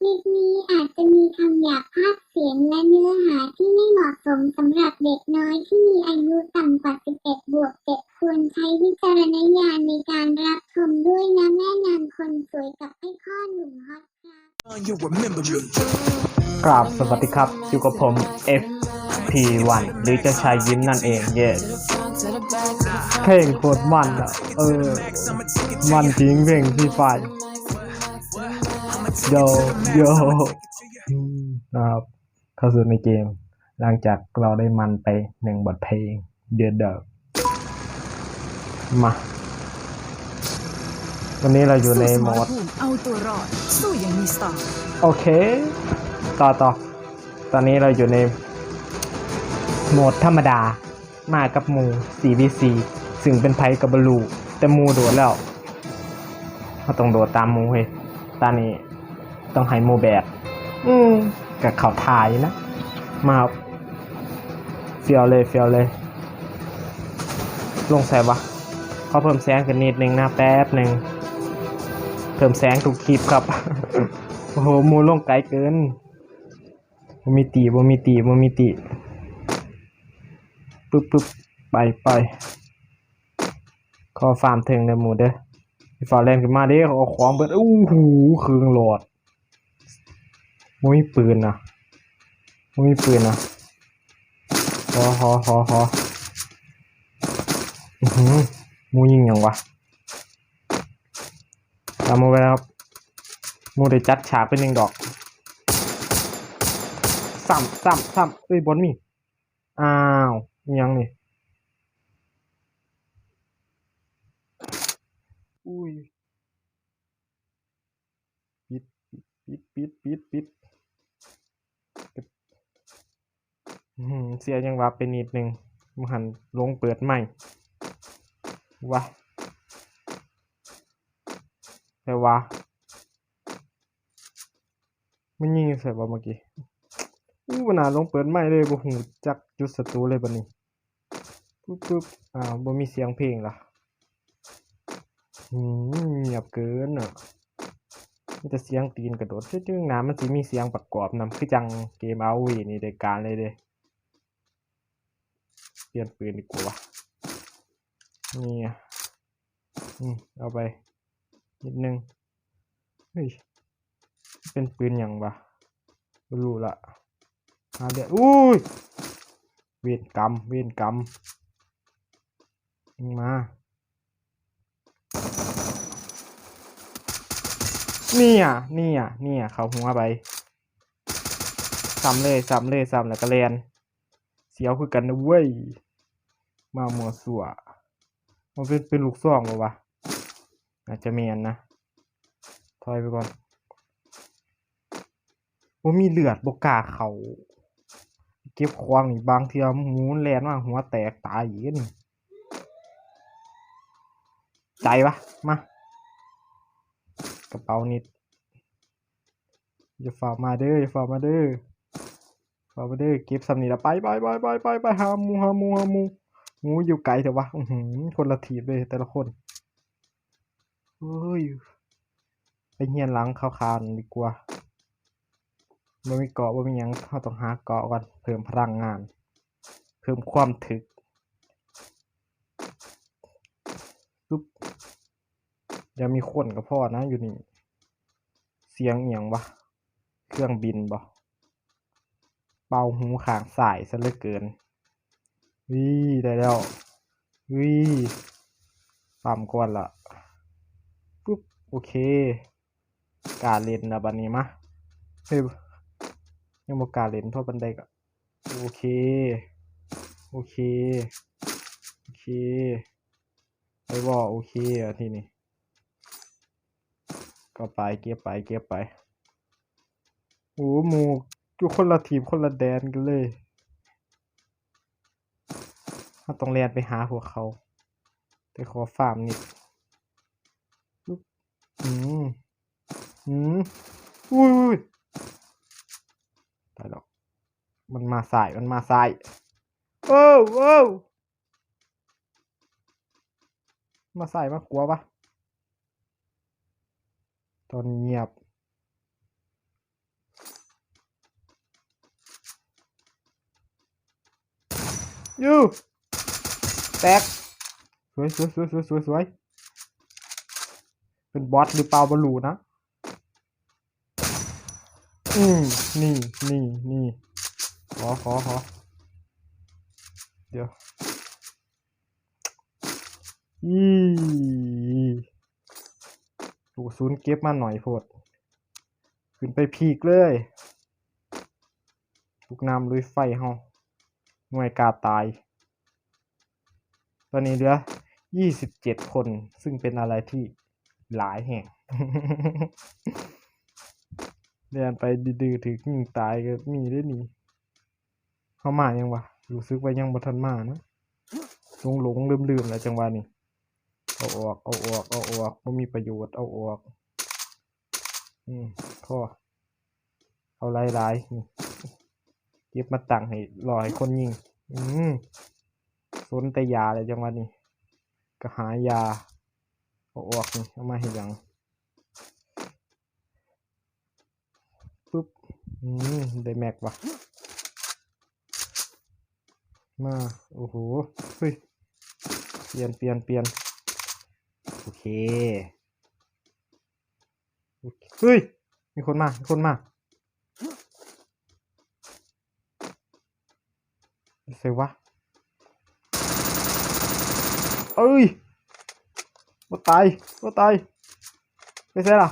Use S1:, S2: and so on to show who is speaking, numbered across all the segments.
S1: คลิปนี้อาจจะมีคำหยาบภาพเสียงและเนื้อหาที่ไม่เหมาะสมสำหรับเด็กน้อยที่มีอายุต่ำกว่า 11 บวก 7 ควรใช้วิจารณญาณในการรับชมด้วยนะแม่นางคนสวยกับไอ้พ่อหนุ่มฮอตครับ
S2: You remember me.
S3: กราบสวัสดีครับ อยู่กับผม FP1 หรือเจะชายยิ้มนั่นเอง yes เพลงโคตรมันอะ เออ มันจริงเพลงที่ไฟ โยโยอืมนะครับเข้าสู่ในเกม หลังจากเราได้มันไปหนึ่งบทเพลงเดือดเดิมมาวันนี้เราอยู่ในโหมด
S4: ภูมิเอาตัวรอดสู้อย่างมีสไตล์
S3: โอเค ต่อต่อ ตอนนี้เราอยู่ในโหมดธรรมดา มากับหมู 4vc ซึ่งเป็นไพกับบลู แต่หมูโดดแล้วเราต้องโดดตามหมูเฮ้ยตอนนี้ ต้องให้หมูแบกอืมกับเขาทายนะ มาครับเฟียวเลยเฟียวเลย ลงใส่วะเขาเพิ่มแสงกันนิดนึงนะแป๊บหนึ่งเพิ่มแสงทุกคลิปครับ โอ้โหหมูลงไกลเกินบ่มีตีบ่มีตีบ่มีตีปึ๊บปึ๊บไปไปขอฟาร์มถึงเด้อหมูเด้อไอ้ฟาแลนขึ้นมาเด้เอาของเบิดอู้หูเครื่องโหลด บ่มีปืนนะบ่มีปืนนะฮอฮอฮอฮออือหือมูยิงยังวะตามมาไปแล้วครับมูได้จัดฉากเป็นหนึ่งดอกซ้ำซ้ำซ้ำเอ้ยบนมี อ้าวยังนี่อุ้ยปิดปิดปิดปิดปิดปิดอื้อหือ เสียยังว่าเป็นนิดหนึ่งมหันลงเปิดใหม่วะแต่ว่ามันยิงใส่บ่เมื่อกี้อู้บนาลงเปิดไม้เลยบ่หูจักจุดศัตรูเลยบัดนี้ปึ๊บปึ๊บอ้าวบ่มีเสียงเพลงล่ะอืมเงียบเกินอะมีแต่เสียงตีนกระโดดจึ้งๆน้ำมันสิมีเสียงประกอบนำคือจังเกมเอาวีนี่ได้การเลยเด้ ลี่ยนปืนดีกว่านี่อะอืมเอาไป นิดนึง เฮ้ย เป็นปืนอย่างวะไม่รู้ละหาเดี๋ยวอุ้ย เวรกรรม เวรกรรมมึงมา นี่อะ นี่อะ นี่อะ เขาหัวไปซ้ำเลยซ้ำเลยซ้ำแล้วก็เรียนเสียวคือกันนะเว้ย มาหมัวสัวมันเป็นเป็นลูกซ่องเหรอวะอาจจะเมียนนะ ถอยไปก่อนว่ามีเลือดบกล้าเขา เก็บควางนี่บางเทียหมูแลนว่าหัวแตกตายอีกนี่ใจปะมา กระเป๋านิดอย่าฝามาเด้ออย่าฝามาเด้อฝ่ามาเด้อเก็บสำนีละไปไปไปไปไปไปหาหมูหาหมูหาหมู หูอยู่ไกลแต่วะอือหือคนละทีบเลยแต่ละคนเฮ้ยไปเฮียนหลังข้าวๆดีกว่าบ่มีเกาะบ่มีหยังเราต้องหาเกาะก่อนเพิ่มพลังงาน เพิ่มความถึกปึ๊บอย่ามีคนก็พอนะอยู่นี่ เสียงเอียงวะ เครื่องบินบ่เป่าหูขางสายซะเหลือเกิน วิได้แล้ววิปั๊มก่อนละปึ๊บโอเค การเล่นนะบัดนี้มาเฮ้ยยังบอกกล้าเล่นเพราะบันไดก็โอเค โอเค โอเคไอ้บอกโอเคอะทีนี้ก็ไปเก็บไปเก็บไปโอ้หมูอยู่คนละทีมคนละแดนกันเลย เราต้องแลนไปหาพวกเขา ไปขอฟาร์มนิดอืมอืมอุ้ยตายแล้วมันมาสาย มันมาสายโอ้โอ้มาใส่มากลัวปะตอนเงียบยู่ แตกสวยสวยสวยสวยสวยสวยเป็นบอสหรือเปล่าบอลูนะ อืมนี่นี่นี่ขอขอขอเดี๋ยวอีลูกศูนย์เก็บมาหน่อยโพดขึ้นไปพีกเลยลูกน้ำลุยไฟเฮาหน่วยกาตาย อนนี้เหลือ27คน ซึ่งเป็นอะไรที่หลายแห่งเดินไปดื้อถึงยิงตายก็มีได้นี่เขามายังวะรู้สึกว่ายังบ่ทันมานะหลงหลงลืมลืมแล้วจังหวะนี้เอาออกเอาออกเอาออกบ่มีประโยชน์เอาออก อืมพอเอาล่ไล่นี่เก็บมาตั้งให้รอให้คนยิง อืม สนแต่ยาเลยจังหวะนี้ก็หายาเอาออกนี่เอามาให้ยังปุ๊บอืมได้แม็กวะมาโอ้โหเฮ้ยเปลี่ยนเปลี่ยนเปลี่ยนโอเคโอเคเฮ้ยมีคนมามีคนมาเซวะ เอ้ยว่าตายว่าตายไปเซ่ล่ะ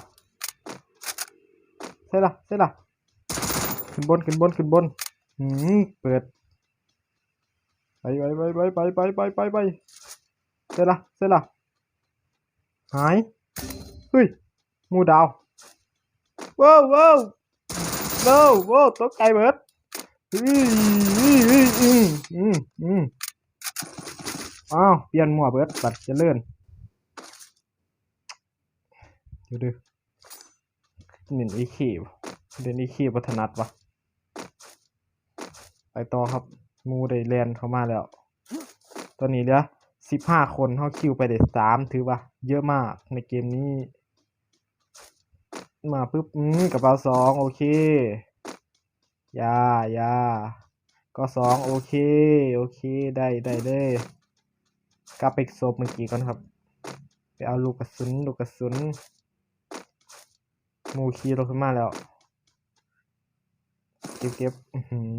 S3: เซ่ล่ะเซ่ล่ะขึ้นบนขึ้นบนขึ้นบนหืมเปิดไปไปไปไปไปไปไปไปไปเซ่ล่ะเซ่ล่ะหายเฮ้ยหมูดาวว้าวว้าวว้าวว้าวตกใจเบิดอืมอืมอืมอืมอืม อ้าวเปลี่ยนหมวกเบิดบัดเจะเลื่อนเดี๋ยวดูเน้นอีคีบเน้นอีคีบัฒนัดวะไปต่อครับมูได้แลนเข้ามาแล้ว ตอนนี้เหลือสิบห้าคนเขาคิวไปได้สามถือว่า เยอะมากในเกมนี้ มาปุ๊บอืมกระเป๋าสองโอเคยายาก็สองโอเค โอเค ได้ได้เลย กลับไปโซบเมื่อกี้ก่อนครับ ไปเอาลูกกระสุนลูกกระสุนมูคีเราขึ้นมาแล้ว เก็บเก็บอือหือ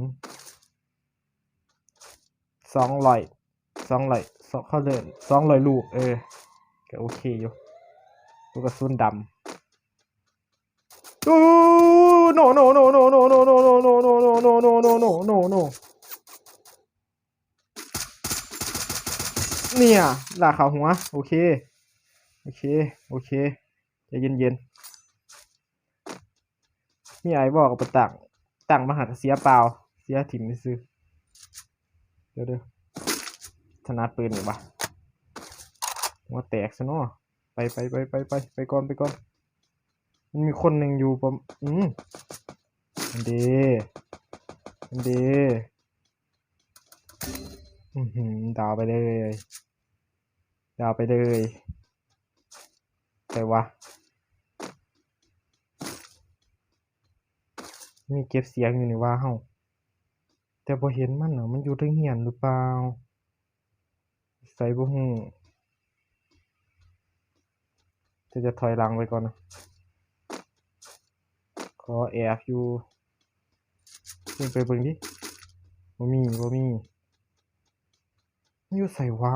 S3: สองร้อยสองร้อยสองเขาเดินสองร้อยลูก เออ ก็โอเคอยู่ ลูกกระสุนดำโอ้ no no no no no no no no no no no no no no no no no เนี่ยลากเขาหัว โอเค โอเค โอเคใจเย็นเย็นมีไอ้บอกกับตั้งตังมาหักเสียเปล่า เสียถิ่มไม่ซื้อ เดี๋ยวเดี๋ยวถนัดปืนหรือปะหัวแตกซะเนาะไปไปไปไปไปไปก่อนไปก่อนมันมีคนหนึ่งอยู่ปะมอืมอันเดอันเด อือหือดาวไปเลย ดาวไปเลยแต่ว่ามีเก็บเสียงอยู่ในว่าเฮาแต่พอเห็นมันเนาะมันอยู่เทึงเหียนหรือเปล่า ใส่บ่ฮู้จะจะถอยหลังไปก่อนนะ ขอแอบอยู่ขึ้นไปเบิ่งดิบ่มีบ่มีมัน อยู่ใส่วะ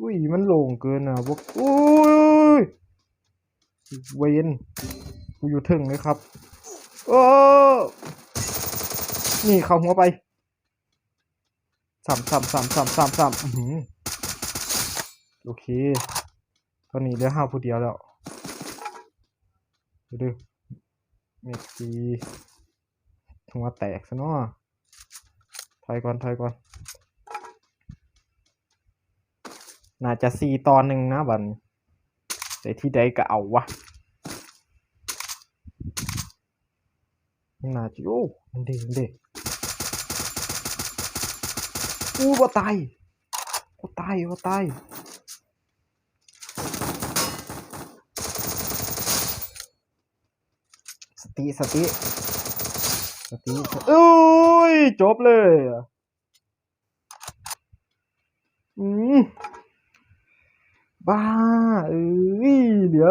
S3: อุ้ยมันโล่งเกินอะบ่อุ้ยเวนกูอยู่ถึงเลยครับโอ้นี่เข้าหัวไปสามสามสามสามสามสามอือโอเค ตอนนี้เหลือห้าผู้เดียวแล้วดูดูเมกซีหัวแตกซะเนาะถอยก่อนถอยก่อน น่าจะซีตอนหนึ่งนะบันแต่ที่ใดก็เอาวะน่าจะโอ้มันเด้มันเด้อู้บ่ตายบ่ตายบ่ตายสติสติสติโอ้ยจบเลยอืม บ้าเอ้ยเดี๋ยว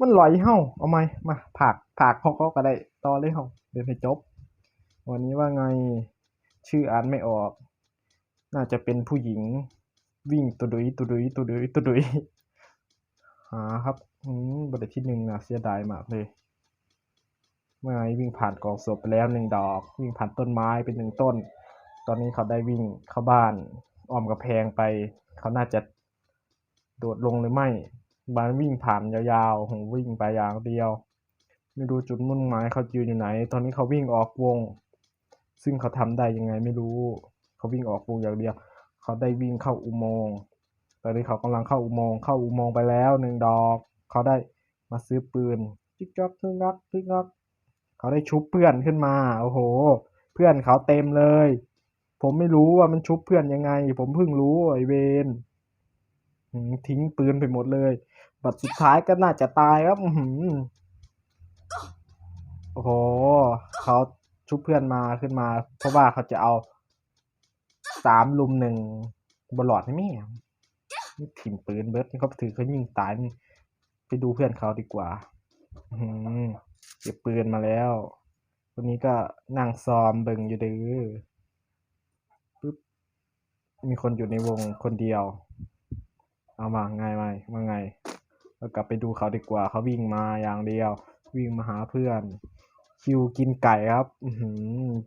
S3: มันลอยเฮ้าเอาไหมมาผักผักเขาก็ได้ต่อเลยเฮ้าเดี๋ยวให้จบ วันนี้ว่าไงชื่ออ่านไม่ออก น่าจะเป็นผู้หญิง วิ่งตุดุยตุดุยตุดุยตุดุยหาครับ อืมบทที่หนึ่งนะเสียดายมากเลยเมื่อไงวิ่งผ่านกองศพไปแล้วหนึ่งดอก วิ่งผ่านต้นไม้เป็นหนึ่งต้น ตอนนี้เขาได้วิ่งเข้าบ้านอ้อมกระแพงไป เขาน่าจะ โดดลงหรือไม่บานวิ่งผ่านยาวๆผมวิ่งไปอย่างเดียว ไม่รู้จุดมุ่งหมายเขายืนอยู่ไหน ตอนนี้เขาวิ่งออกวง ซึ่งเขาทำได้ยังไงไม่รู้ เขาวิ่งออกวงอย่างเดียว เขาได้วิ่งเข้าอุโมงค์ตอนนี้เขากำลังเข้าอุโมงค์เข้าอุโมงค์ไปแล้วหนึ่งดอก เขาได้มาซื้อปืนจิ๊กจ๊อกทึกงักทึกงักเขาได้ชุบเพื่อนขึ้นมาโอ้โห เพื่อนเขาเต็มเลย ผมไม่รู้ว่ามันชุบเพื่อนยังไง ผมเพิ่งรู้ไอเวน ทิ้งปืนไปหมดเลย บัตรสุดท้ายก็น่าจะตายครับอืโอ้โหเขาชุบเพื่อนมาขึ้นมา เพราะว่าเขาจะเอาสามลุมหนึ่งบอลลอดให้แม่นี่ถิ่มปืนเบิร์ดนี่เขาถือเขายิงตายไปดูเพื่อนเขาดีกว่าอืเก็บปืนมาแล้วคนนี้ก็นั่งซ้อมเบิ่งอยู่ดื้อปึ๊บมีคนอยู่ในวงคนเดียว เอามาไงไหมว่าไงเรากลับไปดูเขาดีกว่าเขาวิ่งมาอย่างเดียว วิ่งมาหาเพื่อน คิวกินไก่ครับอื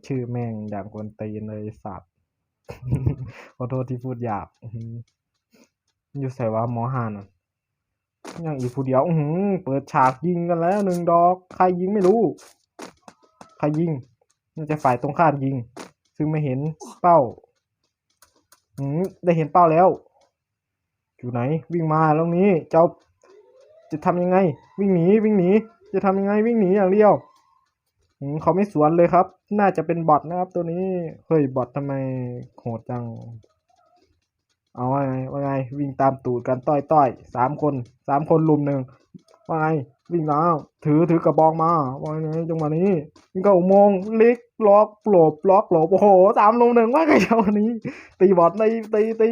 S3: ชื่อแม่งอย่างกวนตีนเลยสัตว์ขอโทษที่พูดหยาบอยู่ใส่ว่าหมอหานอะยังอีกผู้เดียวอืเปิดฉากยิงกันแล้วหนึ่งดอก ใครยิงไม่รู้ ใครยิงน่าจะฝ่ายตรงข้ามยิง ซึ่งไม่เห็นเป้า อืได้เห็นเป้าแล้ว อยู่ไหน วิ่งมาตรงนี้ เจ้า จะทำยังไง วิ่งหนีวิ่งหนี จะทำยังไงวิ่งหนีอย่างเดียวเขาไม่สวนเลยครับ น่าจะเป็นบอทนะครับ ตัวนี้ เฮ้ยบอททำไมโหดจัง เอาว่าไงว่าไง วิ่งตามตูดกันต้อยต้อยสามคนสามคนลุมหนึ่งว่าไงวิ่งแล้วถือถือกระบองมาว่าไงจังหวะนี้วิ่งเข้าอุโมงค์ลิกล็อกหลบล็อกหลบโอ้โหสามลุมหนึ่งว่าไงจังหวะนี้ ตีบอทตีตีตี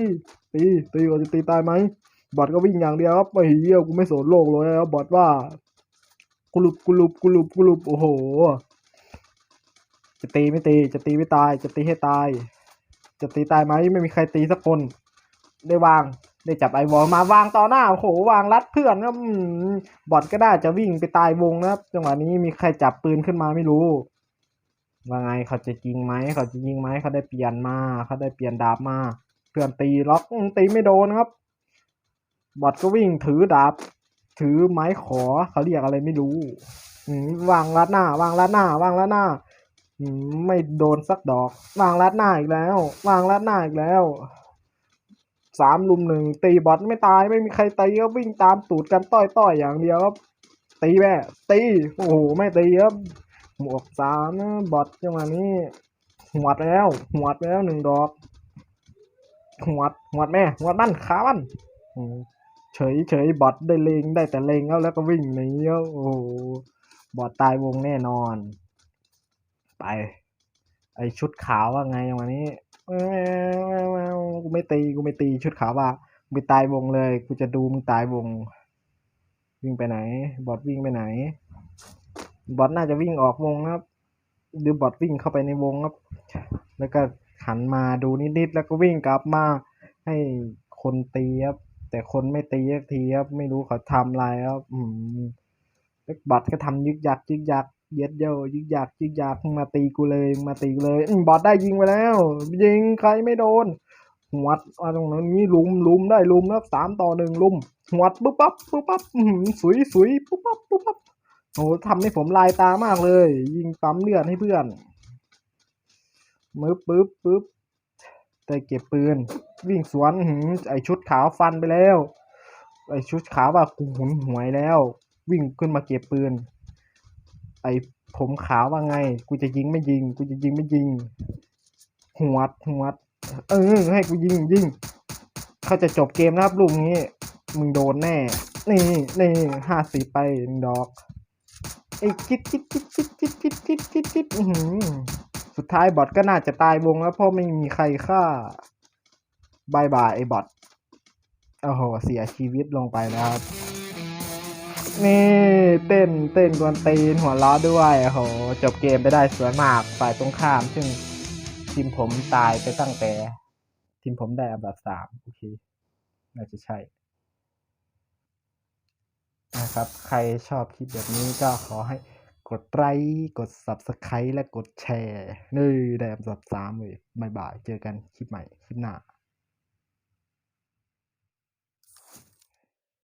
S3: ตีตีว่าจะตีตายไหมบอทก็วิ่งอย่างเดียวครับไอ้เหี้ยกูไม่สนโลกเลยครับบอทว่ากุลุบกุลุบกุลุบกุลุบโอ้โห จะตีไม่ตี จะตีไม่ตาย จะตีให้ตาย จะตีตายไหมไม่มีใครตีสักคน ได้วางได้จับไอวอลมาวางต่อหน้าโอ้โหวางรัดเพื่อนครับอืมบอทก็น่าจะวิ่งไปตายวงนะครับจังหวะนี้มีใครจับปืนขึ้นมาไม่รู้ว่าไงเขาจะยิงไหมเขาจะยิงไหมเขาได้เปลี่ยนมาเขาได้เปลี่ยนดาบมา เพื่อนตีล็อกตีไม่โดนครับ บอทก็วิ่งถือดาบ ถือไม้ขอเขาเรียกอะไรไม่รู้วางลัดหน้าวางลัดหน้าวางลัดหน้าไม่โดนสักดอก วางลัดหน้าอีกแล้ว วางลัดหน้าอีกแล้วสามลุมหนึ่งตีบอทไม่ตายไม่มีใครตีก็วิ่งตามตูดกันต้อยๆอย่างเดียวครับตีแม่ตีโอ้โหไม่ตีครับหมวกสามบอทจังหวะนี้หวดแล้วหวดแล้วหนึ่งดอก หวดหวดแม่หวดมันขามันอืมเฉยเฉยบอทได้เลงได้แต่เลงแล้วแล้วก็วิ่งหนีแล้วโอ้โหบอทตายวงแน่นอน ไป ไอชุดขาวว่าไงวันนี้แมวแมวแมวกูไม่ตีกูไม่ตีชุดขาวว่ามึงไปตายวงเลยกูจะดูมึงตายวง วิ่งไปไหน บอทวิ่งไปไหน บอทน่าจะวิ่งออกวงครับหรือบอทวิ่งเข้าไปในวงครับ แล้วก็ หันมาดูนิดๆแล้วก็วิ่งกลับมาให้คนตีครับแต่คนไม่ตีสักทีครับไม่รู้เขาทำอะไรครับอืมแล้วบอทก็ทำยึกยักยึกยักเย็ดเย้ยึกยักยึกยักมาตีกูเลยมาตีกูเลยอืมบอทได้ยิงไปแล้ว ยิงใครไม่โดนหวดตรงนั้นนี้ลุมลุมได้ลุมนะครับสามต่อหนึ่งลุมหวดปุ๊บปั๊บปุ๊บปั๊บหือสุยสุยปุ๊บปั๊บปุ๊บปั๊บโอ้โหทำให้ผมลายตามากเลย ยิงปั๊มเลือดให้เพื่อน มือปึ๊บปึ๊บแต่เก็บปืน วิ่งสวนหือไอชุดขาวฟันไปแล้ว ไอชุดขาวว่ากูหุนหวยแล้ว วิ่งขึ้นมาเก็บปืน ไอผมขาวว่าไง กูจะยิงไม่ยิง กูจะยิงไม่ยิง หัวดหัวดเออ ให้กูยิงยิงเขาจะจบเกมนะครับลูกนี้ มึงโดนแน่ นี่นี่ห้าสิบไปหนึ่งดอกไอ้คิดคิดคิดคิดคิดคิดคิดคิดคิดอือ สุดท้ายบอทก็น่าจะตายวงแล้วเพราะไม่มีใครฆ่าบายบายไอ้บอทโอ้โห เสียชีวิตลงไปนะครับ นี่เต้นเต้นกวนตีนหัวล้อด้วยโอ้โห จบเกมไปได้สวยมากฝ่ายตรงข้าม ซึ่งทีมผมตายไปตั้งแต่ ทีมผมได้อันดับสามโอเค น่าจะใช่นะครับ ใครชอบคลิปแบบนี้ก็ขอให้ กดไลค์กด subscribe และกดแชร์นี่แดมสับสามเลยบายบาย เจอกันคลิปใหม่ คลิปหน้า